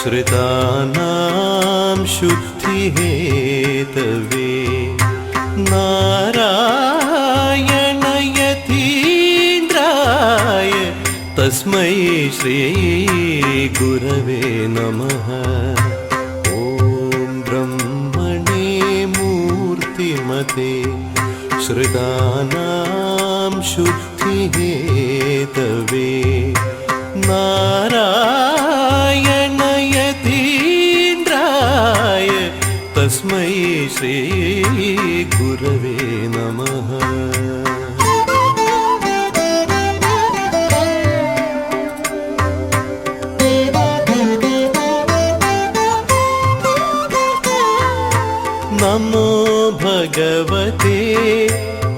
श्रितानां शुद्धिहेतवे नारायणयतीन्द्राय तस्मै श्रीगुरवे नमः। ॐ ब्रह्मणे मूर्तिमते श्रितानां शुद्धिहेतवे नारायणयतीन्द्राय तस्मै श्रीगुरवे नमः नमो भगवते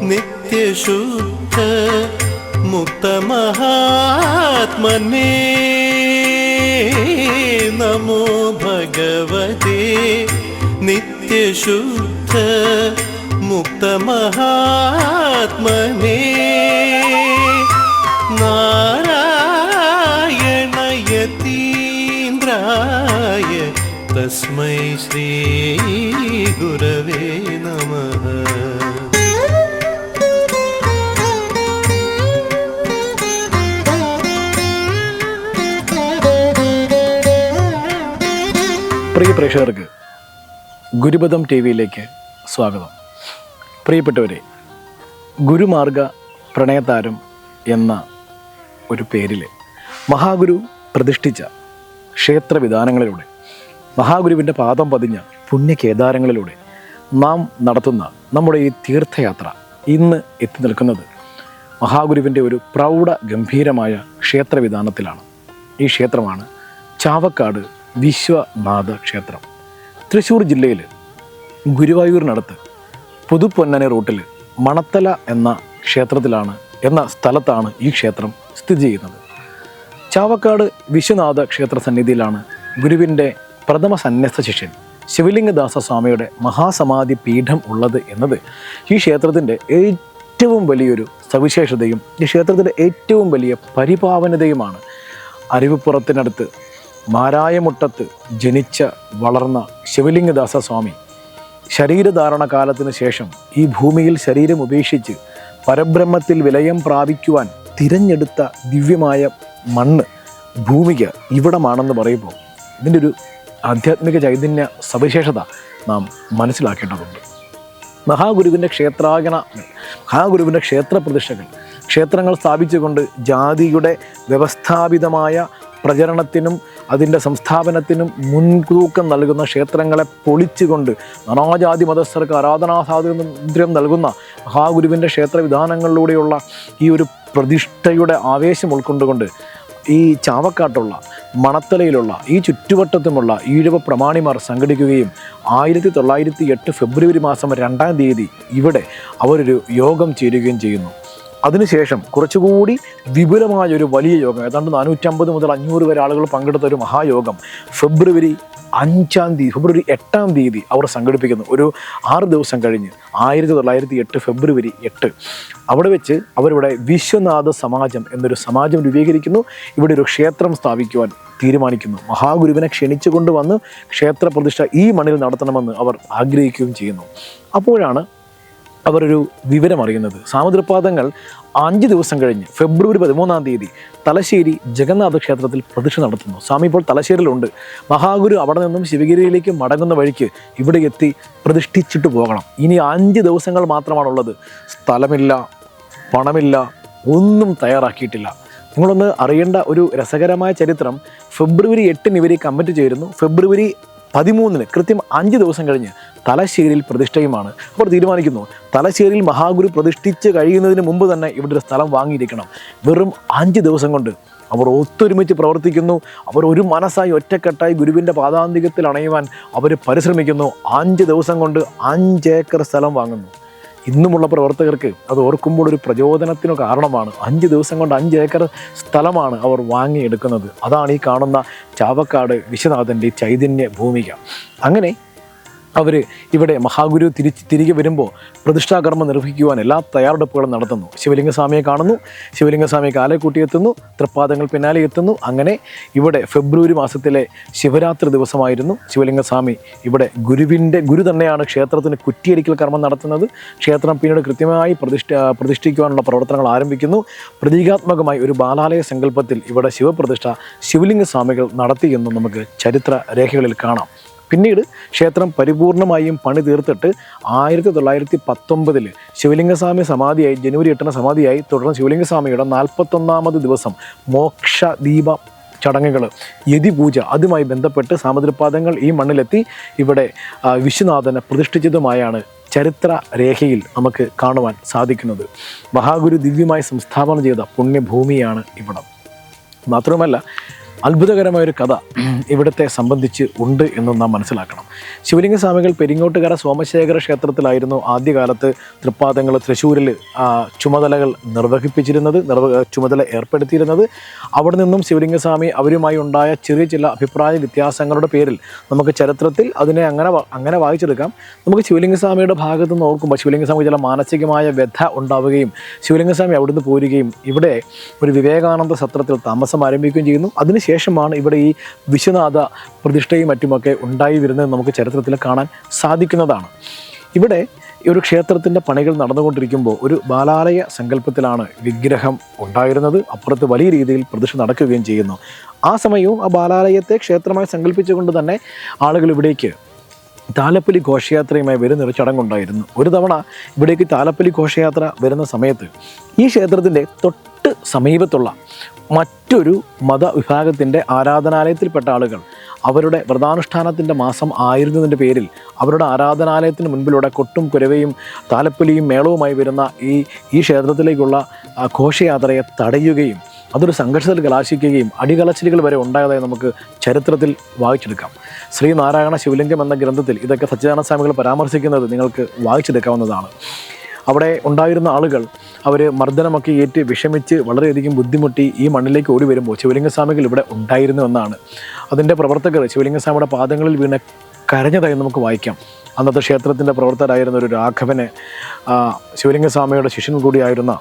नित्यशुद्ध मुक्तमहात्मने नमो भगवते നിത്യശുദ്ധ മുക്തമഹാത്മനേ നാരായണയതീന്ദ്രായ തസ്മൈ ശ്രീ ഗുരവേ നമഃ. പ്രിയ പ്രേക്ഷകർക്ക് ഗുരുപദം ടി വിയിലേക്ക് സ്വാഗതം. പ്രിയപ്പെട്ടവരെ ഗുരുമാർഗ പ്രണയതാരം എന്ന ഒരു പേരിൽ മഹാഗുരു പ്രതിഷ്ഠിച്ച ക്ഷേത്രവിധാനങ്ങളിലൂടെ മഹാഗുരുവിന്റെ പാദം പതിഞ്ഞ പുണ്യകേദാരങ്ങളിലൂടെ നാം നടത്തുന്ന നമ്മുടെ ഈ തീർത്ഥയാത്ര ഇന്ന് എത്തി നിൽക്കുന്നത് മഹാഗുരുവിന്റെ ഒരു പ്രൗഢ ഗംഭീരമായ ക്ഷേത്രവിധാനത്തിലാണ് ഈ ക്ഷേത്രമാണ് ചാവക്കാട് വിശ്വനാഥ ക്ഷേത്രം. തൃശ്ശൂർ ജില്ലയിൽ ഗുരുവായൂരിനടുത്ത് പുതുപ്പൊന്നനെ റൂട്ടിൽ മണത്തല എന്ന ക്ഷേത്രത്തിലാണ് എന്ന സ്ഥലത്താണ് ഈ ക്ഷേത്രം സ്ഥിതി ചെയ്യുന്നത്. ചാവക്കാട് വിശ്വനാഥ ക്ഷേത്ര സന്നിധിയിലാണ് ഗുരുവിന്റെ പ്രഥമ സന്യസ്ത ശിഷ്യൻ ശിവലിംഗദാസ സ്വാമിയുടെ മഹാസമാധി പീഠം ഉള്ളത് എന്നത് ഈ ക്ഷേത്രത്തിന്റെ ഏറ്റവും വലിയൊരു സവിശേഷതയും ഈ ക്ഷേത്രത്തിന്റെ ഏറ്റവും വലിയ പരിപാവനതയുമാണ് അരുവിപ്പുറത്തിനടുത്ത് മാരായമുട്ടത്ത് ജനിച്ച വളർന്ന ശിവലിംഗദാസ സ്വാമി ശരീരധാരണ കാലത്തിന് ശേഷം ഈ ഭൂമിയിൽ ശരീരം ഉപേക്ഷിച്ച് പരബ്രഹ്മത്തിൽ വിലയം പ്രാപിക്കുവാൻ തിരഞ്ഞെടുത്ത ദിവ്യമായ മണ്ണ് ഭൂമിക ഇവിടമാണെന്ന് പറയുമ്പോൾ ഇതിന്റെ ഒരു ആധ്യാത്മിക ചൈതന്യ സവിശേഷത നാം മനസ്സിലാക്കേണ്ടതുണ്ട്. മഹാഗുരുവിന്റെ ക്ഷേത്രാഗണ മഹാഗുരുവിന്റെ ക്ഷേത്ര പ്രതിഷ്ഠകൾ ക്ഷേത്രങ്ങൾ സ്ഥാപിച്ചുകൊണ്ട് ജാതിയുടെ വ്യവസ്ഥാപിതമായ പ്രചരണത്തിനും അതിന്റെ സംസ്ഥാപനത്തിനും മുൻതൂക്കം നൽകുന്ന ക്ഷേത്രങ്ങളെ പൊളിച്ചുകൊണ്ട് നാനാജാതി മതസ്ഥർക്ക് ആരാധനാ സ്വാതന്ത്ര്യം നൽകുന്ന മഹാഗുരുവിന്റെ ക്ഷേത്രവിധാനങ്ങളിലൂടെയുള്ള ഈ ഒരു പ്രതിഷ്ഠയുടെ ആവേശം ഉൾക്കൊണ്ടുകൊണ്ട് ഈ ചാവക്കാട്ടുള്ള മണത്തലയിലുള്ള ഈ ചുറ്റുവട്ടത്തുമുള്ള ഈഴവ പ്രമാണിമാർ സംഘടിക്കുകയും ആയിരത്തി തൊള്ളായിരത്തി എട്ട് ഫെബ്രുവരി മാസം രണ്ടാം തീയതി ഇവിടെ അവരൊരു യോഗം ചേരുകയും ചെയ്യുന്നു. അതിനുശേഷം കുറച്ചുകൂടി വിപുലമായ ഒരു വലിയ യോഗം ഏതാണ്ട് നാനൂറ്റമ്പത് മുതൽ അഞ്ഞൂറ് വരെ ആളുകൾ പങ്കെടുത്ത ഒരു മഹായോഗം ഫെബ്രുവരി അഞ്ചാം തീയതി ഫെബ്രുവരി എട്ടാം തീയതി അവർ സംഘടിപ്പിക്കുന്നു. ഒരു ആറ് ദിവസം കഴിഞ്ഞ് ആയിരത്തി തൊള്ളായിരത്തി എട്ട് ഫെബ്രുവരി എട്ട്. അവിടെ വെച്ച് അവരിവിടെ വിശ്വനാഥ സമാജം എന്നൊരു സമാജം രൂപീകരിക്കുന്നു. ഇവിടെ ഒരു ക്ഷേത്രം സ്ഥാപിക്കുവാൻ തീരുമാനിക്കുന്നു. മഹാഗുരുവിനെ ക്ഷണിച്ചുകൊണ്ട് വന്ന് ക്ഷേത്ര പ്രതിഷ്ഠ ഈ മണ്ണിൽ നടത്തണമെന്ന് അവർ ആഗ്രഹിക്കുകയും ചെയ്യുന്നു. അപ്പോഴാണ് അവരൊരു വിവരം അറിയുന്നത്. സാമുദ്രപാദങ്ങൾ അഞ്ച് ദിവസം കഴിഞ്ഞ് ഫെബ്രുവരി പതിമൂന്നാം തീയതി തലശ്ശേരി ജഗന്നാഥ ക്ഷേത്രത്തിൽ പ്രതിഷ്ഠ നടത്തുന്നു. സ്വാമി ഇപ്പോൾ തലശ്ശേരിയിലുണ്ട് മഹാഗുരു അവിടെ നിന്നും ശിവഗിരിയിലേക്ക് മടങ്ങുന്ന വഴിക്ക് ഇവിടെ എത്തി പ്രതിഷ്ഠിച്ചിട്ട് പോകണം. ഇനി അഞ്ച് ദിവസങ്ങൾ മാത്രമാണുള്ളത്. സ്ഥലമില്ല പണമില്ല ഒന്നും തയ്യാറാക്കിയിട്ടില്ല. നിങ്ങളൊന്ന് അറിയേണ്ട ഒരു രസകരമായ ചരിത്രം ഫെബ്രുവരി എട്ടിന് ഇവർ കമ്മിറ്റ് ചേരുന്നു. ഫെബ്രുവരി പതിമൂന്നിന് കൃത്യം അഞ്ച് ദിവസം കഴിഞ്ഞ് തലശ്ശേരിയിൽ പ്രതിഷ്ഠയുമാണ്. അവർ തീരുമാനിക്കുന്നു. തലശ്ശേരിയിൽ മഹാഗുരു പ്രതിഷ്ഠിച്ച് കഴിയുന്നതിന് മുമ്പ് തന്നെ ഇവിടെ ഒരു സ്ഥലം വാങ്ങിയിരിക്കണം. വെറും അഞ്ച് ദിവസം കൊണ്ട്. അവർ ഒത്തൊരുമിച്ച് പ്രവർത്തിക്കുന്നു. അവർ ഒരു മനസ്സായി ഒറ്റക്കെട്ടായി ഗുരുവിന്റെ പാതാന്തികത്തിൽ അണയുവാൻ അവർ പരിശ്രമിക്കുന്നു. അഞ്ച് ദിവസം കൊണ്ട് അഞ്ച് ഏക്കർ സ്ഥലം വാങ്ങുന്നു. ഇന്നുമുള്ള പ്രവർത്തകർക്ക് അത് ഓർക്കുമ്പോൾ ഒരു പ്രചോദനത്തിന് കാരണമാണ്. അഞ്ച് ദിവസം കൊണ്ട് അഞ്ച് ഏക്കർ സ്ഥലമാണ് അവർ വാങ്ങിയെടുക്കുന്നത്. അതാണ് ഈ കാണുന്ന ചാവക്കാട് വിശ്വനാഥന്റെ ചൈതന്യ ഭൂമിക. അങ്ങനെ അവർ ഇവിടെ മഹാഗുരു തിരിച്ച് തിരികെ വരുമ്പോൾ പ്രതിഷ്ഠാകർമ്മം നിർവഹിക്കുവാൻ എല്ലാ തയ്യാറെടുപ്പുകളും നടത്തുന്നു. ശിവലിംഗസ്വാമിയെ കാണുന്നു. ശിവലിംഗസ്വാമിയെ കാലക്കൂട്ടി എത്തുന്നു. തൃപ്പാദങ്ങൾ പിന്നാലെ എത്തുന്നു. അങ്ങനെ ഇവിടെ ഫെബ്രുവരി മാസത്തിലെ ശിവരാത്രി ദിവസമായിരുന്നു. ശിവലിംഗസ്വാമി ഇവിടെ ഗുരുവിന്റെ ഗുരു തന്നെയാണ് ക്ഷേത്രത്തിന് കുറ്റിയടിക്കൽ കർമ്മം നടത്തുന്നത്. ക്ഷേത്രം പിന്നീട് കൃത്യമായി പ്രതിഷ്ഠ പ്രതിഷ്ഠിക്കുവാനുള്ള പ്രവർത്തനങ്ങൾ ആരംഭിക്കുന്നു. പ്രതീകാത്മകമായി ഒരു ബാലാലയ സങ്കല്പത്തിൽ ഇവിടെ ശിവപ്രതിഷ്ഠ ശിവലിംഗസ്വാമികൾ നടത്തിയെന്നും നമുക്ക് ചരിത്ര രേഖകളിൽ കാണാം. പിന്നീട് ക്ഷേത്രം പരിപൂർണമായും പണി തീർത്തിട്ട് ആയിരത്തി തൊള്ളായിരത്തി പത്തൊമ്പതിൽ ശിവലിംഗസ്വാമി സമാധിയായി ജനുവരി എട്ടിന് സമാധിയായി. തുടർന്ന് ശിവലിംഗസ്വാമിയുടെ നാൽപ്പത്തൊന്നാമത് ദിവസം മോക്ഷ ദീപ ചടങ്ങുകൾ യതിപൂജ അതുമായി ബന്ധപ്പെട്ട് സാമുദ്രപാദങ്ങൾ ഈ മണ്ണിലെത്തി. ഇവിടെ വിശ്വനാഥനെ പ്രതിഷ്ഠിച്ചതുമായാണ് ചരിത്ര രേഖയിൽ നമുക്ക് കാണുവാൻ സാധിക്കുന്നത്. മഹാഗുരു ദിവ്യമായി സംസ്ഥാപനം ചെയ്ത പുണ്യഭൂമിയാണ് ഇവിടം. മാത്രമല്ല അത്ഭുതകരമായ ഒരു കഥ ഇവിടുത്തെ സംബന്ധിച്ച് ഉണ്ട് എന്നും നാം മനസ്സിലാക്കണം. ശിവലിംഗ സ്വാമികൾ പെരിങ്ങോട്ടുകര സോമശേഖര ക്ഷേത്രത്തിലായിരുന്നു ആദ്യകാലത്ത് തൃപ്പാദങ്ങൾ തൃശ്ശൂരിൽ ചുമതലകൾ നിർവഹിപ്പിച്ചിരുന്നത് നിർവ ചുമതല ഏർപ്പെടുത്തിയിരുന്നത്. അവിടെ നിന്നും ശിവലിംഗസ്വാമി അവരുമായി ഉണ്ടായ ചെറിയ ചില അഭിപ്രായ വ്യത്യാസങ്ങളുടെ പേരിൽ നമുക്ക് ചരിത്രത്തിൽ അതിനെ അങ്ങനെ അങ്ങനെ വായിച്ചെടുക്കാം. നമുക്ക് ശിവലിംഗസ്വാമിയുടെ ഭാഗത്ത് നിന്ന് ഓർക്കുമ്പോൾ ശിവലിംഗസ്വാമി ചില മാനസികമായ വ്യഥ ഉണ്ടാവുകയും ശിവലിംഗസ്വാമി അവിടുന്ന് പോരുകയും ഇവിടെ ഒരു വിവേകാനന്ദ സത്രത്തിൽ താമസം ആരംഭിക്കുകയും ചെയ്യുന്നു. അതിനുശേഷമാണ് ഇവിടെ ഈ വിശ്വനാഥ പ്രതിഷ്ഠയും മറ്റുമൊക്കെ ഉണ്ടായി വരുന്നത് നമുക്ക് ചരിത്രത്തിൽ കാണാൻ സാധിക്കുന്നതാണ്. ഇവിടെ ഒരു ക്ഷേത്രത്തിന്റെ പണികൾ നടന്നുകൊണ്ടിരിക്കുമ്പോൾ ഒരു ബാലാലയ സങ്കല്പത്തിലാണ് വിഗ്രഹം ഉണ്ടായിരുന്നത്. അപ്പുറത്ത് വലിയ രീതിയിൽ പ്രതിഷ്ഠ നടക്കുകയും ചെയ്യുന്നു. ആ സമയവും ആ ബാലാലയത്തെ ക്ഷേത്രമായി സങ്കല്പിച്ചുകൊണ്ട് തന്നെ ആളുകൾ ഇവിടേക്ക് താലപ്പൊലി ഘോഷയാത്രയുമായി വരുന്നൊരു ചടങ്ങുണ്ടായിരുന്നു. ഒരു തവണ ഇവിടേക്ക് താലപ്പൊലി ഘോഷയാത്ര വരുന്ന സമയത്ത് ഈ ക്ഷേത്രത്തിന്റെ തൊട്ട് സമീപത്തുള്ള മറ്റൊരു മതവിഭാഗത്തിന്റെ ആരാധനാലയത്തിൽപ്പെട്ട ആളുകൾ. അവരുടെ വ്രതാനുഷ്ഠാനത്തിന്റെ മാസം ആയിരുന്നതിന്റെ പേരിൽ അവരുടെ ആരാധനാലയത്തിന് മുൻപിലൂടെ കൊട്ടും കുരവയും താലപ്പൊലിയും മേളവുമായി വരുന്ന ഈ ഈ ക്ഷേത്രത്തിലേക്കുള്ള ഘോഷയാത്രയെ തടയുകയും അതൊരു സംഘർഷത്തിൽ കലാശിക്കുകയും അടികളച്ചിലുകൾ വരെ ഉണ്ടായതായി നമുക്ക് ചരിത്രത്തിൽ വായിച്ചെടുക്കാം. ശ്രീനാരായണ ശിവലിംഗം എന്ന ഗ്രന്ഥത്തിൽ ഇതൊക്കെ സച്ചിദാനന്ദ സ്വാമികൾ പരാമർശിക്കുന്നത് നിങ്ങൾക്ക് വായിച്ചെടുക്കാവുന്നതാണ്. അവിടെ ഉണ്ടായിരുന്ന ആളുകൾ അവർ മർദ്ദനമൊക്കെ ഏറ്റ് വിഷമിച്ച് വളരെയധികം ബുദ്ധിമുട്ടി ഈ മണ്ണിലേക്ക് ഓടി വരുമ്പോൾ ശിവലിംഗസ്വാമികൾ ഇവിടെ ഉണ്ടായിരുന്നു എന്നാണ്. അതിന്റെ പ്രവർത്തകർ ശിവലിംഗസ്വാമിയുടെ പാദങ്ങളിൽ വീണ കരഞ്ഞതായി നമുക്ക് വായിക്കാം. അന്നത്തെ ക്ഷേത്രത്തിന്റെ പ്രവർത്തകരായിരുന്ന ഒരു രാഘവന് ശിവലിംഗസ്വാമിയുടെ ശിഷ്യൻ കൂടിയായിരുന്ന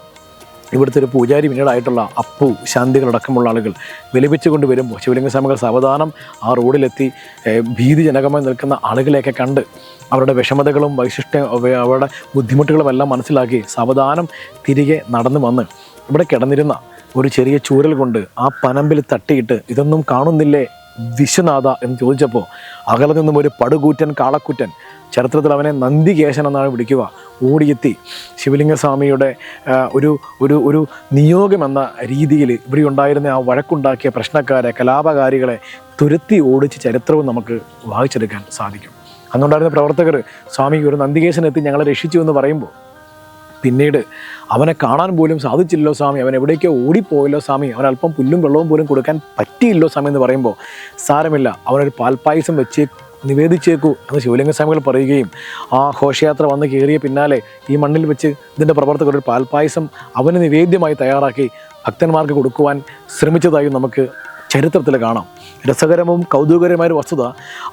ഇവിടുത്തെ ഒരു പൂജാരി പിന്നീടായിട്ടുള്ള അപ്പു ശാന്തികളടക്കമുള്ള ആളുകൾ വിലപിച്ചുകൊണ്ട് വരുമ്പോൾ ശിവലിംഗ സ്വാമികൾ സാവധാനം ആ റോഡിലെത്തി ഭീതിജനകമായി നിൽക്കുന്ന ആളുകളെയൊക്കെ കണ്ട് അവരുടെ വിഷമതകളും വൈശിഷ്ട്യ അവ- അവരുടെ ബുദ്ധിമുട്ടുകളും എല്ലാം മനസ്സിലാക്കി സാവധാനം തിരികെ നടന്നു വന്ന് ഇവിടെ കിടന്നിരുന്ന ഒരു ചെറിയ ചൂരൽ കൊണ്ട് ആ പനമ്പിൽ തട്ടിയിട്ട് ഇതൊന്നും കാണുന്നില്ലേ വിശ്വനാഥ എന്ന് ചോദിച്ചപ്പോൾ അകലെ നിന്നും ഒരു പടുകൂറ്റൻ കാളക്കുറ്റൻ ചരിത്രത്തിൽ അവനെ നന്ദികേശൻ എന്നാണ് വിളിക്കുക. ഓടിയെത്തി ശിവലിംഗസ്വാമിയുടെ ഒരു ഒരു ഒരു നിയോഗം എന്ന രീതിയിൽ ഇവിടെ ഉണ്ടായിരുന്ന ആ വഴക്കുണ്ടാക്കിയ പ്രശ്നക്കാരെ കലാപകാരികളെ തുരത്തി ഓടിച്ച് ചരിത്രവും നമുക്ക് വായിച്ചെടുക്കാൻ സാധിക്കും. അന്നുണ്ടായിരുന്ന പ്രവർത്തകർ സ്വാമി ഒരു നന്ദികേശനെത്തി ഞങ്ങളെ രക്ഷിച്ചു എന്ന് പറയുമ്പോൾ പിന്നീട് അവനെ കാണാൻ പോലും സാധിച്ചില്ലല്ലോ സ്വാമി അവൻ എവിടേക്കോ ഓടിപ്പോയല്ലോ സ്വാമി അവൻ അല്പം പുല്ലും വെള്ളവും പോലും കൊടുക്കാൻ പറ്റിയില്ലോ സ്വാമി എന്ന് പറയുമ്പോൾ സാരമില്ല അവനൊരു പാൽപ്പായസം വെച്ച് നിവേദിച്ചേക്കൂ എന്ന് ശിവലിംഗ സ്വാമികൾ പറയുകയും ആ ഘോഷയാത്ര വന്ന് കയറിയ പിന്നാലെ ഈ മണ്ണിൽ വെച്ച് ഇതിന്റെ പ്രവർത്തകർ ഒരു പാൽപ്പായസം അവന് നിവേദ്യമായി തയ്യാറാക്കി ഭക്തന്മാർക്ക് കൊടുക്കുവാൻ ശ്രമിച്ചതായും നമുക്ക് ചരിത്രത്തിൽ കാണാം. രസകരവും കൗതുകകരമായ ഒരു വസ്തുത.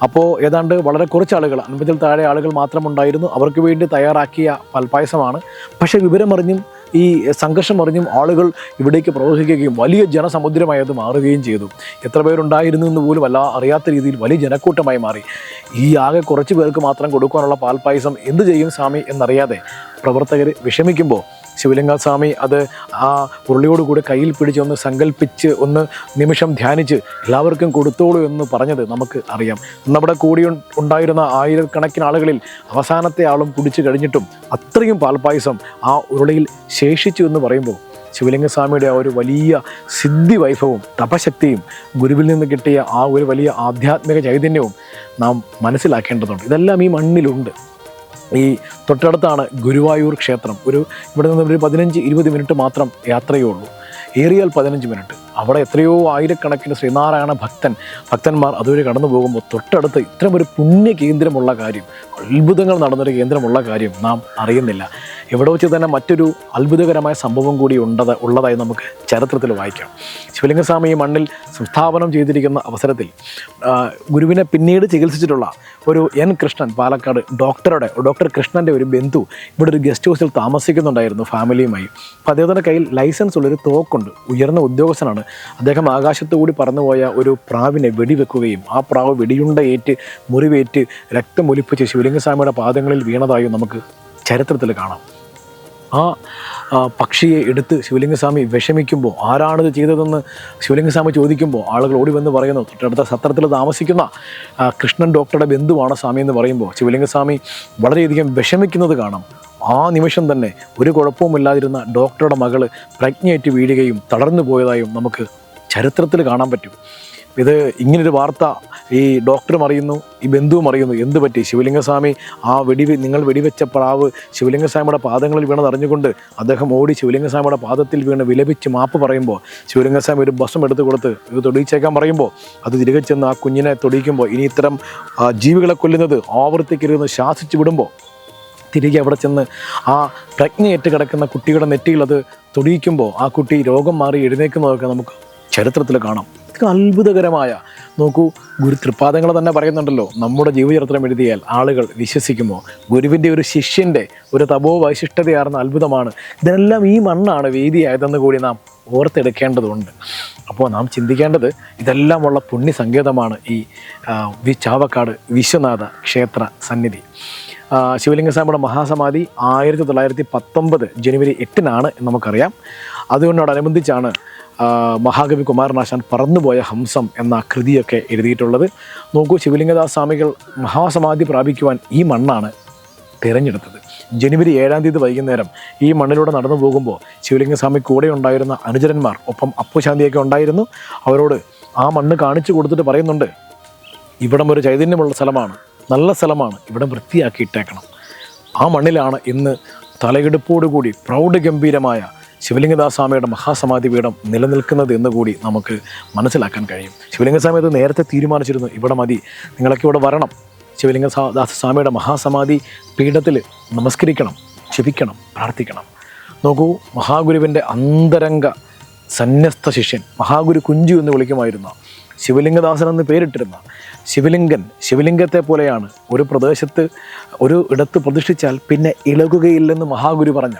അപ്പോൾ ഏതാണ്ട് വളരെ കുറച്ച് ആളുകൾ അൻപതിൽ താഴെ ആളുകൾ മാത്രം ഉണ്ടായിരുന്നു അവർക്ക് വേണ്ടി തയ്യാറാക്കിയ പൽപ്പായസമാണ് പക്ഷേ വിവരമറിഞ്ഞും ഈ സംഘർഷം അറിഞ്ഞും ആളുകൾ ഇവിടേക്ക് പ്രവഹിക്കുകയും വലിയ ജനസമുദ്രമായി അത് മാറുകയും ചെയ്തു. എത്ര പേരുണ്ടായിരുന്നു എന്ന് പോലും അല്ല അറിയാത്ത രീതിയിൽ വലിയ ജനക്കൂട്ടമായി മാറി. ഈ ആകെ കുറച്ച് പേർക്ക് മാത്രം കൊടുക്കാനുള്ള പാൽപ്പായസം എന്ത് ചെയ്യും സ്വാമി എന്നറിയാതെ പ്രവർത്തകർ വിഷമിക്കുമ്പോൾ ശിവലിംഗ സ്വാമി അത് ആ ഉരുളിയോടുകൂടി കയ്യിൽ പിടിച്ച് ഒന്ന് സങ്കല്പിച്ച് ഒന്ന് നിമിഷം ധ്യാനിച്ച് എല്ലാവർക്കും കൊടുത്തോളൂ എന്ന് പറഞ്ഞത് നമുക്ക് അറിയാം. നമ്മുടെ കൂടി ഉണ്ടായിരുന്ന ആയിരക്കണക്കിന് ആളുകളിൽ അവസാനത്തെ ആളും കുടിച്ചു കഴിഞ്ഞിട്ടും അത്രയും പാൽപ്പായസം ആ ഉരുളിയിൽ ശേഷിച്ചു എന്ന് പറയുമ്പോൾ ശിവലിംഗസ്വാമിയുടെ ആ ഒരു വലിയ സിദ്ധി വൈഭവവും തപശക്തിയും ഗുരുവിൽ നിന്ന് കിട്ടിയ ആ ഒരു വലിയ ആധ്യാത്മിക ചൈതന്യവും നാം മനസ്സിലാക്കേണ്ടതുണ്ട്. ഇതെല്ലാം ഈ മണ്ണിലുണ്ട്. ഈ തൊട്ടടുത്താണ് ഗുരുവായൂർ ക്ഷേത്രം. ഒരു ഇവിടെ നിന്ന് ഒരു പതിനഞ്ച് ഇരുപത് മിനിറ്റ് മാത്രം യാത്രയേ ഉള്ളൂ ഏറിയാൽ പതിനഞ്ച് മിനിറ്റ്. അവിടെ എത്രയോ ആയിരക്കണക്കിന് ശ്രീനാരായണ ഭക്തൻ ഭക്തന്മാർ അതുവരെ കടന്നു പോകുമ്പോൾ തൊട്ടടുത്ത് ഇത്തരം ഒരു പുണ്യ കേന്ദ്രമുള്ള കാര്യം അത്ഭുതങ്ങൾ നടന്നൊരു കേന്ദ്രമുള്ള കാര്യം നാം അറിയുന്നില്ല. ഇവിടെ വെച്ച് തന്നെ മറ്റൊരു അത്ഭുതകരമായ സംഭവം കൂടി ഉണ്ടത് ഉള്ളതായി നമുക്ക് ചരിത്രത്തിൽ വായിക്കാം. ശിവലിംഗസ്വാമി ഈ മണ്ണിൽ സംസ്ഥാപനം ചെയ്തിരിക്കുന്ന അവസരത്തിൽ ഗുരുവിനെ പിന്നീട് ചികിത്സിച്ചിട്ടുള്ള ഒരു എൻ കൃഷ്ണൻ പാലക്കാട് ഡോക്ടറുടെ ഡോക്ടർ കൃഷ്ണന്റെ ഒരു ബന്ധു ഇവിടെ ഒരു ഗസ്റ്റ് ഹൗസിൽ താമസിക്കുന്നുണ്ടായിരുന്നു ഫാമിലിയുമായി. അപ്പോൾ അദ്ദേഹത്തിന്റെ കയ്യിൽ ലൈസൻസ് ഉള്ളൊരു തോക്കുണ്ട്. ഉയർന്ന ഉദ്യോഗസ്ഥനാണ്. അദ്ദേഹം ആകാശത്തുകൂടി പറന്നുപോയ ഒരു പ്രാവിനെ വെടിവെക്കുകയും ആ പ്രാവ് വെടിയുണ്ടയേറ്റ് മുറിവേറ്റ് രക്തമൊലിപ്പിച്ച് ശിവലിംഗസ്വാമിയുടെ പാദങ്ങളിൽ വീണതായും നമുക്ക് ചരിത്രത്തിൽ കാണാം. ആ പക്ഷിയെ എടുത്ത് ശിവലിംഗസ്വാമി വിഷമിക്കുമ്പോൾ ആരാണിത് ചെയ്തതെന്ന് ശിവലിംഗസ്വാമി ചോദിക്കുമ്പോൾ ആളുകൾ ഓടി വന്ന് പറയുന്നു തൊട്ടടുത്ത സത്രത്തിൽ താമസിക്കുന്ന കൃഷ്ണൻ ഡോക്ടറുടെ ബന്ധുവാണ് സ്വാമി എന്ന് പറയുമ്പോൾ ശിവലിംഗസ്വാമി വളരെയധികം വിഷമിക്കുന്നത് കാണാം. ആ നിമിഷം തന്നെ ഒരു കുഴപ്പവുമില്ലാതിരുന്ന ഡോക്ടറുടെ മകൾ പ്രജ്ഞയേറ്റ് വീഴുകയും തളർന്നു പോയതായും നമുക്ക് ചരിത്രത്തിൽ കാണാൻ പറ്റും. ഇത് ഇങ്ങനൊരു വാർത്ത ഈ ഡോക്ടറും അറിയുന്നു ഈ ബന്ധുവും അറിയുന്നു. എന്ത് പറ്റി? ശിവലിംഗസ്വാമി ആ വെടി നിങ്ങൾ വെടിവെച്ച പ്രാവ് ശിവലിംഗസ്വാമിയുടെ പാദങ്ങളിൽ വീണത് അറിഞ്ഞുകൊണ്ട് അദ്ദേഹം ഓടി ശിവലിംഗസ്വാമിയുടെ പാദത്തിൽ വീണ് വിലപിച്ച് മാപ്പ് പറയുമ്പോൾ ശിവലിംഗസ്വാമി ഒരു ബസ്സും എടുത്ത് കൊടുത്ത് ഇത് തൊടിയിച്ചേക്കാൻ പറയുമ്പോൾ അത് തിരികെ ചെന്ന് ആ കുഞ്ഞിനെ തൊടിയിക്കുമ്പോൾ ഇനി ഇത്തരം ജീവികളെ കൊല്ലുന്നത് ആവർത്തിക്കരുതെന്ന് ശാസിച്ചു വിടുമ്പോൾ തിരികെ അവിടെ ചെന്ന് ആ പ്രജ്ഞയേറ്റ് കിടക്കുന്ന കുട്ടിയുടെ നെറ്റിയിൽ അത് തൊടിയിക്കുമ്പോൾ ആ കുട്ടി രോഗം മാറി എഴുന്നേക്കുന്നതൊക്കെ നമുക്ക് ചരിത്രത്തിൽ കാണാം. ഇത് അത്ഭുതകരമായ നോക്കൂ ഗുരു തൃപ്പാദങ്ങൾ തന്നെ പറയുന്നുണ്ടല്ലോ. നമ്മുടെ ജീവചരിത്രം എഴുതിയാൽ ആളുകൾ വിശ്വസിക്കുമോ? ഗുരുവിന്റെ ഒരു ശിഷ്യന്റെ ഒരു തപോ വൈശിഷ്ടതയാർന്ന അത്ഭുതമാണ്. ഇതെല്ലാം ഈ മണ്ണാണ് വേദിയായതെന്ന് കൂടി നാം ഓർത്തെടുക്കേണ്ടതുണ്ട്. അപ്പോൾ നാം ചിന്തിക്കേണ്ടത് ഇതെല്ലാമുള്ള പുണ്യ സങ്കേതമാണ് ഈ വി ചാവക്കാട് വിശ്വനാഥ ക്ഷേത്ര സന്നിധി. ആ, ശിവലിംഗസ്വാമിയുടെ മഹാസമാധി ആയിരത്തി തൊള്ളായിരത്തി പത്തൊമ്പത് ജനുവരി എട്ടിനാണ് നമുക്കറിയാം. അതുകൊണ്ടോടനുബന്ധിച്ചാണ് മഹാകവി കുമാരനാശാൻ പറന്നുപോയ ഹംസം എന്ന കൃതിയൊക്കെ എഴുതിയിട്ടുള്ളത്. നോക്കൂ ശിവലിംഗദാസ് സ്വാമികൾ മഹാസമാധി പ്രാപിക്കുവാൻ ഈ മണ്ണാണ് തിരഞ്ഞെടുത്തത്. ജനുവരി ഏഴാം തീയതി വൈകുന്നേരം ഈ മണ്ണിലൂടെ നടന്നു പോകുമ്പോൾ ശിവലിംഗസ്വാമി കൂടെ ഉണ്ടായിരുന്ന അനുചരന്മാർ ഒപ്പം അപ്പുശാന്തിയൊക്കെ ഉണ്ടായിരുന്നു. അവരോട് ആ മണ്ണ് കാണിച്ചു കൊടുത്തിട്ട് പറയുന്നുണ്ട് ഇവിടം ഒരു ചൈതന്യമുള്ള സ്ഥലമാണ്. നല്ല സ്ഥലമാണ് ഇവിടെ വൃത്തിയാക്കിയിട്ടേക്കണം. ആ മണ്ണിലാണ് ഇന്ന് തലയെടുപ്പോടുകൂടി പ്രൗഢഗംഭീരമായ ശിവലിംഗദാസ്വാമിയുടെ മഹാസമാധി പീഠം നിലനിൽക്കുന്നത് എന്ന് കൂടി നമുക്ക് മനസ്സിലാക്കാൻ കഴിയും. ശിവലിംഗസ്വാമി അത് നേരത്തെ തീരുമാനിച്ചിരുന്നു ഇവിടെ മതി നിങ്ങളൊക്കെ ഇവിടെ വരണം. ശിവലിംഗ സ്വാമിയുടെ മഹാസമാധി പീഠത്തിൽ നമസ്കരിക്കണം ക്ഷിപിക്കണം പ്രാർത്ഥിക്കണം. നോക്കൂ മഹാഗുരുവിന്റെ അന്തരംഗ സന്യസ്ത ശിഷ്യൻ മഹാഗുരു കുഞ്ചു എന്ന് വിളിക്കുമായിരുന്ന ശിവലിംഗദാസൻ എന്ന് പേരിട്ടിരുന്ന ശിവലിംഗൻ. ശിവലിംഗത്തെ പോലെയാണ്. ഒരു പ്രദേശത്ത് ഒരു ഇടത്ത് പ്രതിഷ്ഠിച്ചാൽ പിന്നെ ഇളകുകയില്ലെന്ന് മഹാഗുരു പറഞ്ഞ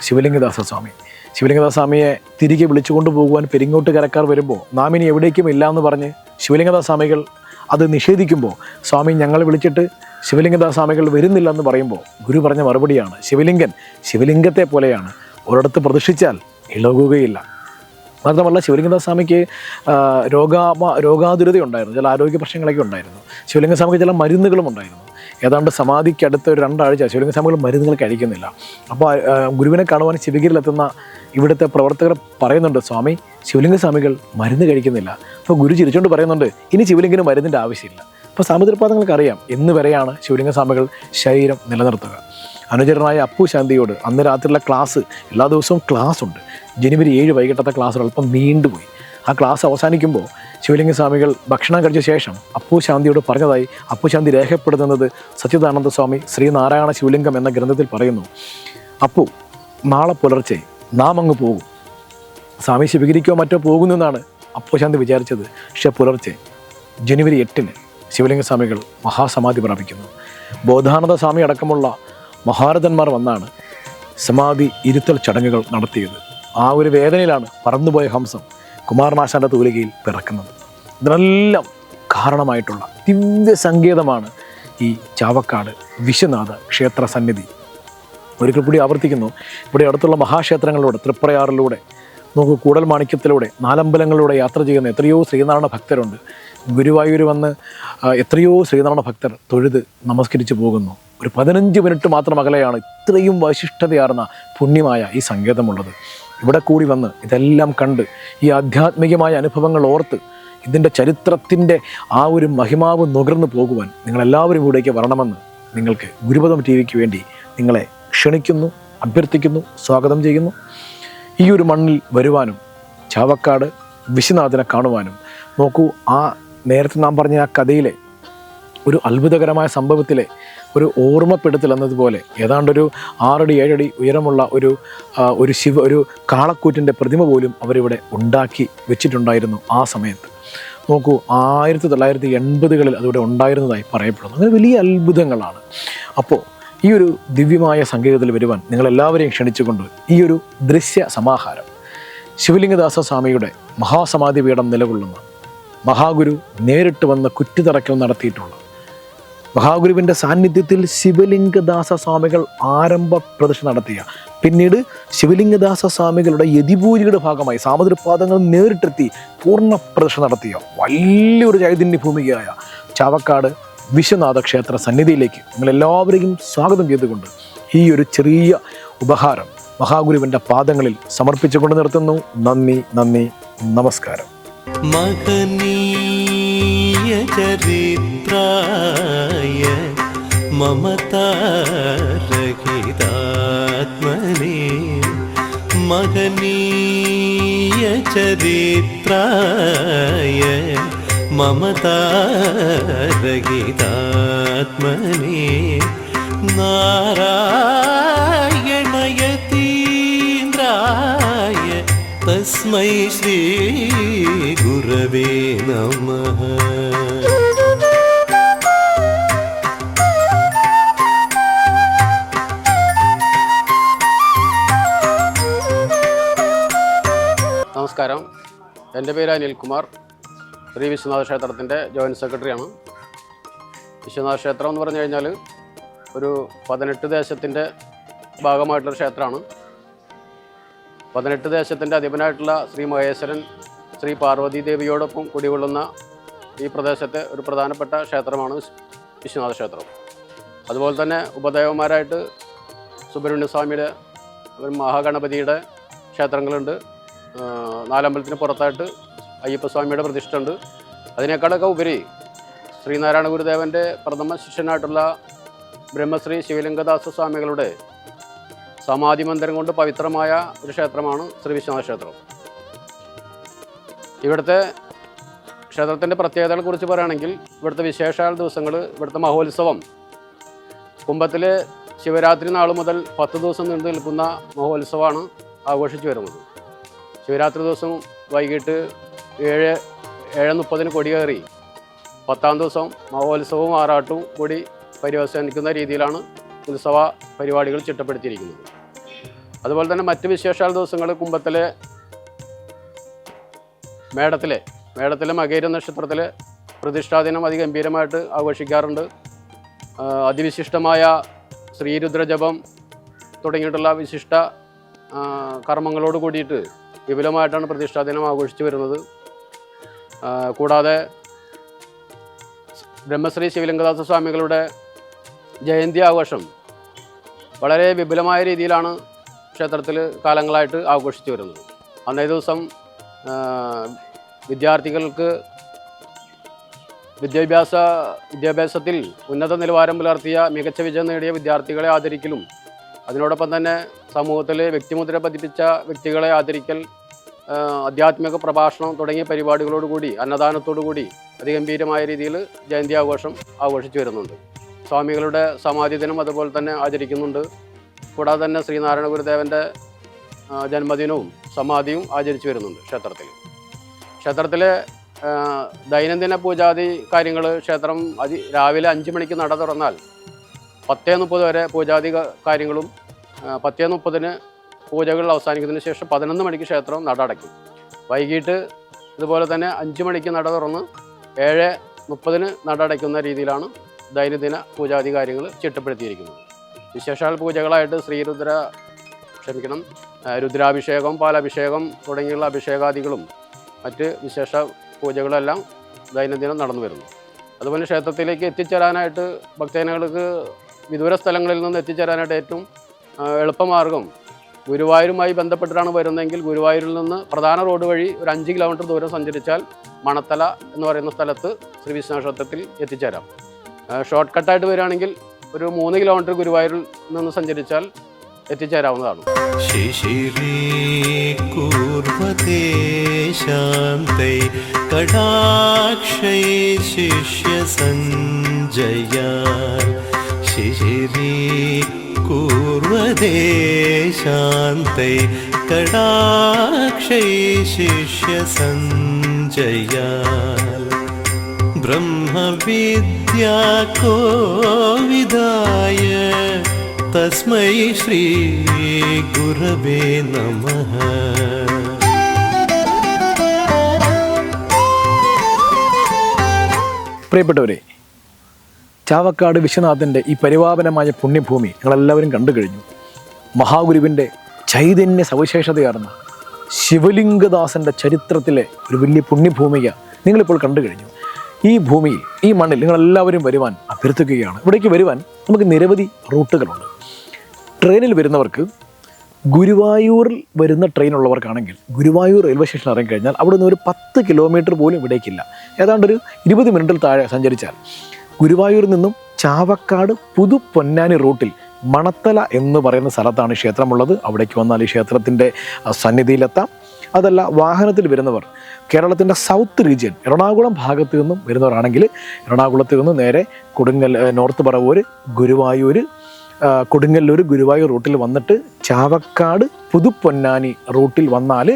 ശിവലിംഗദാസ സ്വാമി ശിവലിംഗദാസ സ്വാമിയെ തിരികെ വിളിച്ചുകൊണ്ട് പോകുവാൻ പെരിങ്ങോട്ട് കരക്കാർ വരുമ്പോൾ നാം ഇനി എവിടേക്കും ഇല്ല എന്ന് പറഞ്ഞ് ശിവലിംഗദാസ സ്വാമികൾ അത് നിഷേധിക്കുമ്പോൾ സ്വാമി ഞങ്ങളെ വിളിച്ചിട്ട് ശിവലിംഗദാസ സ്വാമികൾ വരുന്നില്ല എന്ന് പറയുമ്പോൾ ഗുരു പറഞ്ഞ മറുപടിയാണ്. ശിവലിംഗൻ ശിവലിംഗത്തെ പോലെയാണ്. ഒരിടത്ത് പ്രതിഷ്ഠിച്ചാൽ ഇളകുകയില്ല. മാത്രമല്ല ശിവലിംഗദാസ് സ്വാമിക്ക് രോഗാ രോഗാമ രോഗാതുരത ഉണ്ടായിരുന്നു ചില ആരോഗ്യ പ്രശ്നങ്ങളൊക്കെ ഉണ്ടായിരുന്നു. ശിവലിംഗ സ്വാമിക്ക് ചില മരുന്നുകളും ഉണ്ടായിരുന്നു. ഏതാണ്ട് സമാധിക്ക് അടുത്ത ഒരു രണ്ടാഴ്ച ശിവലിംഗ സ്വാമികൾ മരുന്നുകൾ കഴിക്കുന്നില്ല. അപ്പോൾ ഗുരുവിനെ കാണുവാൻ ശിവഗിരിയിലെത്തുന്ന ഇവിടുത്തെ പ്രവർത്തകർ പറയുന്നുണ്ട് സ്വാമി ശിവലിംഗ സ്വാമികൾ മരുന്ന് കഴിക്കുന്നില്ല. അപ്പോൾ ഗുരു ചിരിച്ചുകൊണ്ട് പറയുന്നുണ്ട് ഇനി ശിവലിംഗിന് മരുന്നിന്റെ ആവശ്യമില്ല. അപ്പോൾ സാമുദ്രപാദങ്ങൾക്ക് അറിയാം എന്ന് വരെയാണ് ശിവലിംഗ സ്വാമികൾ ശരീരം നിലനിർത്തുക. അനുചരനായ അപ്പു ശാന്തിയോട് അന്ന് രാത്രിയിലെ ക്ലാസ് എല്ലാ ദിവസവും ക്ലാസ് ഉണ്ട്. ജനുവരി ഏഴ് വൈകിട്ടത്തെ ക്ലാസ് അല്പം നീണ്ടുപോയി. ആ ക്ലാസ് അവസാനിക്കുമ്പോൾ ശിവലിംഗ സ്വാമികൾ ഭക്ഷണം കഴിച്ച ശേഷം അപ്പു ശാന്തിയോട് പറഞ്ഞതായി അപ്പു ശാന്തി രേഖപ്പെടുത്തുന്നത് സച്ചിദാനന്ദ സ്വാമി ശ്രീനാരായണ ശിവലിംഗം എന്ന ഗ്രന്ഥത്തിൽ പറയുന്നു. അപ്പു നാളെ പുലർച്ചെ നാം അങ്ങ് പോകും. സ്വാമി ശിവഗിരിക്കോ മറ്റോ പോകുന്നു എന്നാണ് അപ്പു ശാന്തി വിചാരിച്ചത്. പക്ഷെ പുലർച്ചെ ജനുവരി എട്ടിന് ശിവലിംഗ സ്വാമികൾ മഹാസമാധി പ്രാപിക്കുന്നു. ബോധാനന്ദ സ്വാമി അടക്കമുള്ള മഹാരഥന്മാർ വന്നാണ് സമാധി ഇരുത്തൽ ചടങ്ങുകൾ നടത്തിയത്. ആ ഒരു വേദനയിലാണ് പറന്നുപോയ ഹംസം കുമാരനാശാന്റെ തൂലികയിൽ പിറക്കുന്നത്. ഇതിനെല്ലാം കാരണമായിട്ടുള്ള ദിവ്യ സങ്കേതമാണ് ഈ ചാവക്കാട് വിശ്വനാഥ ക്ഷേത്ര സന്നിധി. ഒരിക്കൽ കൂടി ആവർത്തിക്കുന്നു ഇവിടെ അടുത്തുള്ള മഹാക്ഷേത്രങ്ങളിലൂടെ തൃപ്രയാറിലൂടെ നമുക്ക് കൂടൽ മാണിക്യത്തിലൂടെ നാലമ്പലങ്ങളിലൂടെ യാത്ര ചെയ്യുന്ന എത്രയോ ശ്രീനാരായണ ഭക്തരുണ്ട്. ഗുരുവായൂർ വന്ന് എത്രയോ ശ്രീനാരായണ ഭക്തർ തൊഴുത് നമസ്കരിച്ചു പോകുന്നു. ഒരു പതിനഞ്ച് മിനിറ്റ് മാത്രം അകലെയാണ് ഇത്രയും വൈശിഷ്ടതയാർന്ന പുണ്യമായ ഈ സങ്കേതമുള്ളത്. ഇവിടെ കൂടി വന്ന് ഇതെല്ലാം കണ്ട് ഈ ആധ്യാത്മികമായ അനുഭവങ്ങൾ ഓർത്ത് ഇതിന്റെ ചരിത്രത്തിന്റെ ആ ഒരു മഹിമാവ് നുകർന്നു പോകുവാൻ നിങ്ങളെല്ലാവരും ഇവിടേക്ക് വരണമെന്ന് നിങ്ങൾക്ക് ഗുരുപദം ടി വിക്ക് വേണ്ടി നിങ്ങളെ ക്ഷണിക്കുന്നു അഭ്യർത്ഥിക്കുന്നു സ്വാഗതം ചെയ്യുന്നു. ഈ ഒരു മണ്ണിൽ വരുവാനും ചാവക്കാട് വിശ്വനാഥനെ കാണുവാനും നോക്കൂ ആ നേരത്തെ നാം പറഞ്ഞ ആ കഥയിലെ ഒരു അത്ഭുതകരമായ സംഭവത്തിലെ ഒരു ഓർമ്മപ്പെടുത്തൽ എന്നതുപോലെ ഏതാണ്ടൊരു ആറടി ഏഴടി ഉയരമുള്ള ഒരു ഒരു ശിവ ഒരു കാളക്കൂറ്റിന്റെ പ്രതിമ പോലും അവരിവിടെ ഉണ്ടാക്കി വെച്ചിട്ടുണ്ടായിരുന്നു ആ സമയത്ത്. നോക്കൂ ആയിരത്തി തൊള്ളായിരത്തി എൺപതുകളിൽ അതിവിടെ ഉണ്ടായിരുന്നതായി പറയപ്പെടുന്നു. അങ്ങനെ വലിയ അത്ഭുതങ്ങളാണ്. അപ്പോൾ ഈ ഒരു ദിവ്യമായ സംഗീതത്തിൽ വരുവാൻ നിങ്ങളെല്ലാവരെയും ക്ഷണിച്ചുകൊണ്ട് ഈ ഒരു ദൃശ്യ സമാഹാരം ശിവലിംഗദാസ സ്വാമിയുടെ മഹാസമാധി പീഠം നിലകൊള്ളുന്ന മഹാഗുരു നേരിട്ട് വന്ന് കുറ്റിത്തറക്കൽ നടത്തിയിട്ടുള്ള മഹാഗുരുവിന്റെ സാന്നിധ്യത്തിൽ ശിവലിംഗദാസ സ്വാമികൾ ആരംഭ പ്രദർശനം നടത്തിയ പിന്നീട് ശിവലിംഗദാസ സ്വാമികളുടെ യതിപൂജയുടെ ഭാഗമായി സാമദ്രപാദങ്ങൾ നേരിട്ടെത്തി പൂർണ പ്രദർശനം നടത്തിയ വലിയൊരു ചൈതന്യ ഭൂമികയായ ചാവക്കാട് വിശ്വനാഥ ക്ഷേത്ര സന്നിധിയിലേക്ക് നിങ്ങളെല്ലാവരെയും സ്വാഗതം ചെയ്തുകൊണ്ട് ഈ ഒരു ചെറിയ ഉപഹാരം മഹാഗുരുവിന്റെ പാദങ്ങളിൽ സമർപ്പിച്ചുകൊണ്ട് നിർത്തുന്നു. നന്ദി നന്ദി നമസ്കാരം. മകനീ चरित्राय ममतारहितात्मने महनीय चरित्राय ममतारहितात्मने नारायणयतीन्द्राय तस्मै श्रीगुरवे नमः നമസ്കാരം എൻ്റെ പേര് അനിൽകുമാർ ശ്രീ വിശ്വനാഥ ക്ഷേത്രത്തിൻ്റെ ജോയിൻറ്റ് സെക്രട്ടറിയാണ് വിശ്വനാഥ ക്ഷേത്രം എന്ന് പറഞ്ഞു കഴിഞ്ഞാൽ ഒരു പതിനെട്ട് ദേശത്തിൻ്റെ ഭാഗമായിട്ടുള്ള ക്ഷേത്രമാണ് പതിനെട്ട് ദേശത്തിന്റെ അധിപനായിട്ടുള്ള ശ്രീ മഹേശ്വരൻ ശ്രീ പാർവതി ദേവിയോടൊപ്പം കുടികൊള്ളുന്ന ഈ പ്രദേശത്തെ ഒരു പ്രധാനപ്പെട്ട ക്ഷേത്രമാണ് വിശ്വനാഥ ക്ഷേത്രം. അതുപോലെ തന്നെ ഉപദേവന്മാരായിട്ട് സുബ്രഹ്മണ്യസ്വാമിയുടെ മഹാഗണപതിയുടെ ക്ഷേത്രങ്ങളുണ്ട്. നാലമ്പലത്തിന് പുറത്തായിട്ട് അയ്യപ്പസ്വാമിയുടെ പ്രതിഷ്ഠ ഉണ്ട് അതിനേക്കാളൊക്കെ ഉപരി ശ്രീനാരായണ ഗുരുദേവന്റെ പ്രഥമ ശിഷ്യനായിട്ടുള്ള ബ്രഹ്മശ്രീ ശിവലിംഗദാസ സ്വാമികളുടെ സമാധി മന്ദിരം കൊണ്ട് പവിത്രമായ ഒരു ക്ഷേത്രമാണ് ശ്രീ വിശ്വനാഥ ക്ഷേത്രം. ഇവിടുത്തെ ക്ഷേത്രത്തിന്റെ പ്രത്യേകതകളെ കുറിച്ച് പറയുകയാണെങ്കിൽ ഇവിടുത്തെ വിശേഷാൽ ദിവസങ്ങൾ ഇവിടുത്തെ മഹോത്സവം കുംഭത്തിലെ ശിവരാത്രി നാൾ മുതൽ പത്ത് ദിവസം നീണ്ടു നിൽക്കുന്ന മഹോത്സവമാണ് ആഘോഷിച്ചു വരുന്നത്. ശിവരാത്രി ദിവസം വൈകിട്ട് ഏഴ് ഏഴ് മുപ്പതിന് കൊടിയേറി പത്താം ദിവസം മഹോത്സവവും ആറാട്ടും കൂടി പരിവസാനിക്കുന്ന രീതിയിലാണ് ഉത്സവ പരിപാടികൾ ചിട്ടപ്പെടുത്തിയിരിക്കുന്നത്. അതുപോലെ തന്നെ മറ്റ് വിശേഷാൽ ദിവസങ്ങൾ കുംഭത്തിലെ മേടത്തിലെ മേടത്തിലെ മകേര നക്ഷത്രത്തിലെ പ്രതിഷ്ഠാദിനം അതിഗംഭീരമായിട്ട് ആഘോഷിക്കാറുണ്ട്. അതിവിശിഷ്ടമായ ശ്രീരുദ്രജപം തുടങ്ങിയിട്ടുള്ള വിശിഷ്ട കർമ്മങ്ങളോട് കൂടിയിട്ട് വിപുലമായിട്ടാണ് പ്രതിഷ്ഠാദിനം ആഘോഷിച്ചു വരുന്നത്. കൂടാതെ ബ്രഹ്മശ്രീ ശിവലിംഗദാസ സ്വാമികളുടെ ജയന്തി ആഘോഷം വളരെ വിപുലമായ രീതിയിലാണ് ക്ഷേത്രത്തിൽ കാലങ്ങളായിട്ട് ആഘോഷിച്ചു വരുന്നത്. അന്നേ ദിവസം വിദ്യാർത്ഥികൾക്ക് വിദ്യാഭ്യാസ വിദ്യാഭ്യാസത്തിൽ ഉന്നത നിലവാരം പുലർത്തിയ മികച്ച വിജയം നേടിയ വിദ്യാർത്ഥികളെ ആദരിക്കലും അതിനോടൊപ്പം തന്നെ സമൂഹത്തിൽ വ്യക്തിമുദ്ര പതിപ്പിച്ച വ്യക്തികളെ ആദരിക്കൽ ആധ്യാത്മിക പ്രഭാഷണം തുടങ്ങിയ പരിപാടികളോടുകൂടി അന്നദാനത്തോടുകൂടി അതിഗംഭീരമായ രീതിയിൽ ജയന്തി ആഘോഷം ആഘോഷിച്ചു വരുന്നുണ്ട്. സ്വാമികളുടെ സമാധി ദിനം അതുപോലെ തന്നെ ആചരിക്കുന്നുണ്ട്. കൂടാതെ തന്നെ ശ്രീനാരായണ ഗുരുദേവന്റെ ജന്മദിനവും സമാധിയും ആചരിച്ചു വരുന്നുണ്ട് ക്ഷേത്രത്തിൽ. ക്ഷേത്രത്തിലെ ദൈനംദിന പൂജാതി കാര്യങ്ങൾ ക്ഷേത്രം അതി രാവിലെ അഞ്ച് മണിക്ക് നട തുറന്നാൽ പത്തേ മുപ്പത് വരെ പൂജാതി കാര്യങ്ങളും പത്തേ മുപ്പതിന് പൂജകൾ അവസാനിക്കുന്നതിന് ശേഷം പതിനൊന്ന് മണിക്ക് ക്ഷേത്രം നട അടയ്ക്കും. വൈകിട്ട് ഇതുപോലെ തന്നെ അഞ്ച് മണിക്ക് നട തുറന്ന് ഏഴ് മുപ്പതിന് നട അടയ്ക്കുന്ന രീതിയിലാണ് ദൈനംദിന പൂജാതി കാര്യങ്ങൾ ചിട്ടപ്പെടുത്തിയിരിക്കുന്നത്. വിശേഷാൽ പൂജകളായിട്ട് ശ്രീരുദ്ര ക്ഷമിക്കണം. രുദ്രാഭിഷേകം പാലഭിഷേകം തുടങ്ങിയുള്ള അഭിഷേകാദികളും മറ്റ് വിശേഷ പൂജകളെല്ലാം ദൈനംദിനം നടന്നു വരുന്നു. അതുപോലെ ക്ഷേത്രത്തിലേക്ക് എത്തിച്ചേരാനായിട്ട് ഭക്തജനങ്ങൾക്ക് വിദൂര സ്ഥലങ്ങളിൽ നിന്ന് എത്തിച്ചേരാനായിട്ട് ഏറ്റവും എളുപ്പമാർഗം ഗുരുവായൂരുമായി ബന്ധപ്പെട്ടിട്ടാണ് വരുന്നതെങ്കിൽ ഗുരുവായൂരിൽ നിന്ന് പ്രധാന റോഡ് വഴി ഒരു അഞ്ച് കിലോമീറ്റർ ദൂരം സഞ്ചരിച്ചാൽ മണത്തല എന്ന് പറയുന്ന സ്ഥലത്ത് ശ്രീ വിശ്വനാക്ഷേത്രത്തിൽ എത്തിച്ചേരാം. ഷോർട്ട് കട്ടായിട്ട് വരികയാണെങ്കിൽ ഒരു മൂന്ന് കിലോമീറ്റർ ഗുരുവായൂരിൽ നിന്ന് സഞ്ചരിച്ചാൽ എത്തിച്ചേരാവുന്നതാണ്. കടാക്ഷൈ ശിഷ്യ സഞ്ജയ കടാക്ഷൈ ശിഷ്യ സഞ്ജയാൽ ब्रह्मविद्या को विदाय तस्मै श्रीगुरवे नमः പ്രിയപ്പെട്ടവരെ ചാവക്കാട് വിശ്വനാഥൻ്റെ ഈ പരിപാവനമായ പുണ്യഭൂമി നിങ്ങളെല്ലാവരും കണ്ടു കഴിഞ്ഞു മഹാഗുരുവിൻ്റെ ചൈതന്യ സവിശേഷതയാർന്ന ശിവലിംഗദാസൻ്റെ ചരിത്രത്തിലെ ഒരു വലിയ പുണ്യഭൂമിക നിങ്ങളിപ്പോൾ കണ്ടു കഴിഞ്ഞു ഈ ഭൂമിയിൽ ഈ മണ്ണിൽ നിങ്ങളെല്ലാവരും വരുവാൻ അഭ്യർത്ഥിക്കുകയാണ്. ഇവിടേക്ക് വരുവാൻ നമുക്ക് നിരവധി റൂട്ടുകളുണ്ട്. ട്രെയിനിൽ വരുന്നവർക്ക് ഗുരുവായൂരിൽ വരുന്ന ട്രെയിൻ ഉള്ളവർക്കാണെങ്കിൽ ഗുരുവായൂർ റെയിൽവേ സ്റ്റേഷൻ ഇറങ്ങി കഴിഞ്ഞാൽ അവിടെ നിന്ന് ഒരു പത്ത് കിലോമീറ്റർ പോലും ഇവിടേക്കില്ല. ഏതാണ്ട് ഒരു ഇരുപത് മിനിറ്റിൽ താഴെ സഞ്ചരിച്ചാൽ ഗുരുവായൂരിൽ നിന്നും ചാവക്കാട് പുതു പൊന്നാനി റൂട്ടിൽ മണത്തല എന്ന് പറയുന്ന സ്ഥലത്താണ് ക്ഷേത്രമുള്ളത്. അവിടേക്ക് വന്നാൽ ഈ ക്ഷേത്രത്തിന്റെ സന്നിധിയിലെത്താം. അതല്ല വാഹനത്തിൽ വരുന്നവർ. കേരളത്തിന്റെ സൗത്ത് റീജിയൻ എറണാകുളം ഭാഗത്തു നിന്നും വരുന്നവരാണെങ്കിൽ എറണാകുളത്ത് നിന്ന് നേരെ കൊടുങ്ങൽ നോർത്ത് പറവൂര് ഗുരുവായൂർ കൊടുങ്ങല്ലൂർ ഗുരുവായൂർ റൂട്ടിൽ വന്നിട്ട് ചാവക്കാട് പുതുപ്പൊന്നാനി റൂട്ടിൽ വന്നാൽ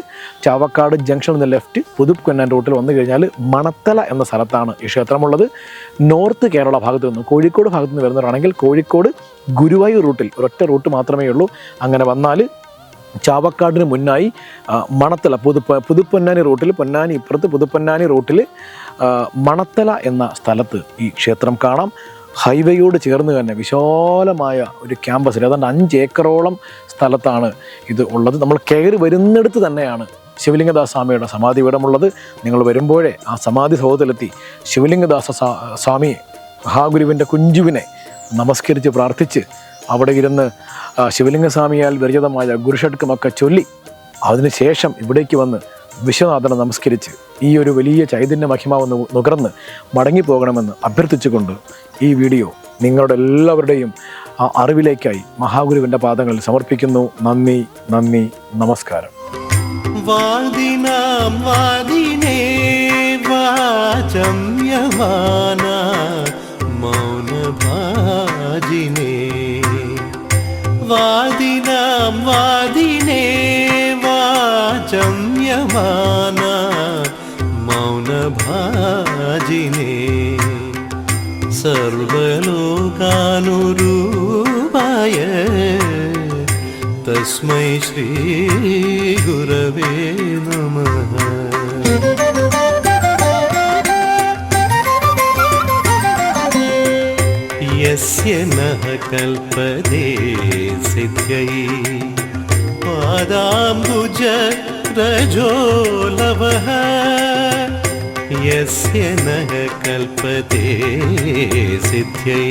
ചാവക്കാട് ജംഗ്ഷനിൽ നിന്ന് ലെഫ്റ്റ് പുതുപ്പൊന്നാനി റൂട്ടിൽ വന്നു കഴിഞ്ഞാൽ മണത്തല എന്ന സ്ഥലത്താണ് ഈ ക്ഷേത്രമുള്ളത്. നോർത്ത് കേരള ഭാഗത്ത് നിന്ന് കോഴിക്കോട് ഭാഗത്ത് നിന്ന് വരുന്നവരാണെങ്കിൽ കോഴിക്കോട് ഗുരുവായൂർ റൂട്ടിൽ ഒരൊറ്റ റൂട്ട് മാത്രമേ ഉള്ളൂ. അങ്ങനെ വന്നാൽ ചാവക്കാടിന് മുന്നായി മണത്തല പുതു പുതുപ്പൊന്നാനി റൂട്ടിൽ പൊന്നാനി ഇപ്പുറത്ത് പുതുപ്പൊന്നാനി റൂട്ടിൽ മണത്തല എന്ന സ്ഥലത്ത് ഈ ക്ഷേത്രം കാണാം. ഹൈവേയോട് ചേർന്ന് തന്നെ വിശാലമായ ഒരു ക്യാമ്പസിൽ ഏതാണ്ട് അഞ്ച് ഏക്കറോളം സ്ഥലത്താണ് ഇത് ഉള്ളത്. നമ്മൾ കയറി വരുന്നിടത്ത് തന്നെയാണ് ശിവലിംഗദാസ് സ്വാമിയുടെ സമാധി ഇവിടമുള്ളത്. നിങ്ങൾ വരുമ്പോഴേ ആ സമാധി സൗധത്തിലെത്തി ശിവലിംഗദാസ സ്വാ- സ്വാമിയെ മഹാഗുരുവിന്റെ കുഞ്ചുവിനെ നമസ്കരിച്ച് പ്രാർത്ഥിച്ച് അവിടെ ഇരുന്ന് ശിവലിംഗസ്വാമിയാൽ വിരചിതമായ ഗുരുഷഡ്കമൊക്കെ ചൊല്ലി അതിനുശേഷം ഇവിടേക്ക് വന്ന് വിശ്വനാഥനെ നമസ്കരിച്ച് ഈ ഒരു വലിയ ചൈതന്യ മഹിമാവെന്ന് നുകർന്ന് മടങ്ങിപ്പോകണമെന്ന് അഭ്യർത്ഥിച്ചുകൊണ്ട് ഈ വീഡിയോ നിങ്ങളുടെ എല്ലാവരുടെയും അറിവിലേക്കായി മഹാഗുരുവിന്റെ പാദങ്ങളിൽ സമർപ്പിക്കുന്നു. നന്ദി നന്ദി നമസ്കാരം. വാദിനാം വാദിനേ മൗനഭാജിനേ. വാദിനാം വാദിനേ വാചം യമാന മൗനഭാജിനേ. സർവലോകാനുരൂപായ തസ്മൈ ശ്രീഗുരവേ നമഃ. यस्य नः कल्पते सिद्ध्यै पादाम्बुज रजोलवः यस्य नः कल्पते सिद्ध्यै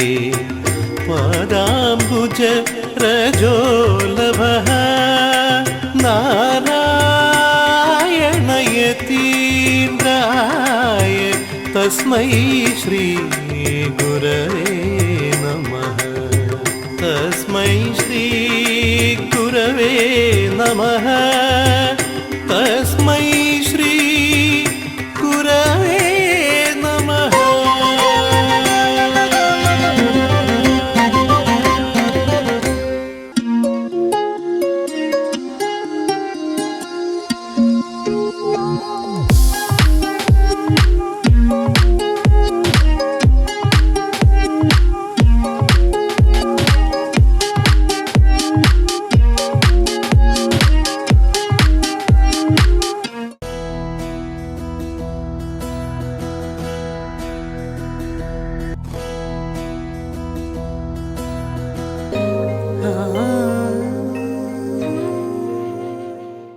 पादाम्बुज रजोलभः नारायणयतीन्द्राय तस्मै श्रीगुरवे नमः ശ്രീ കുരവേ നമഃ.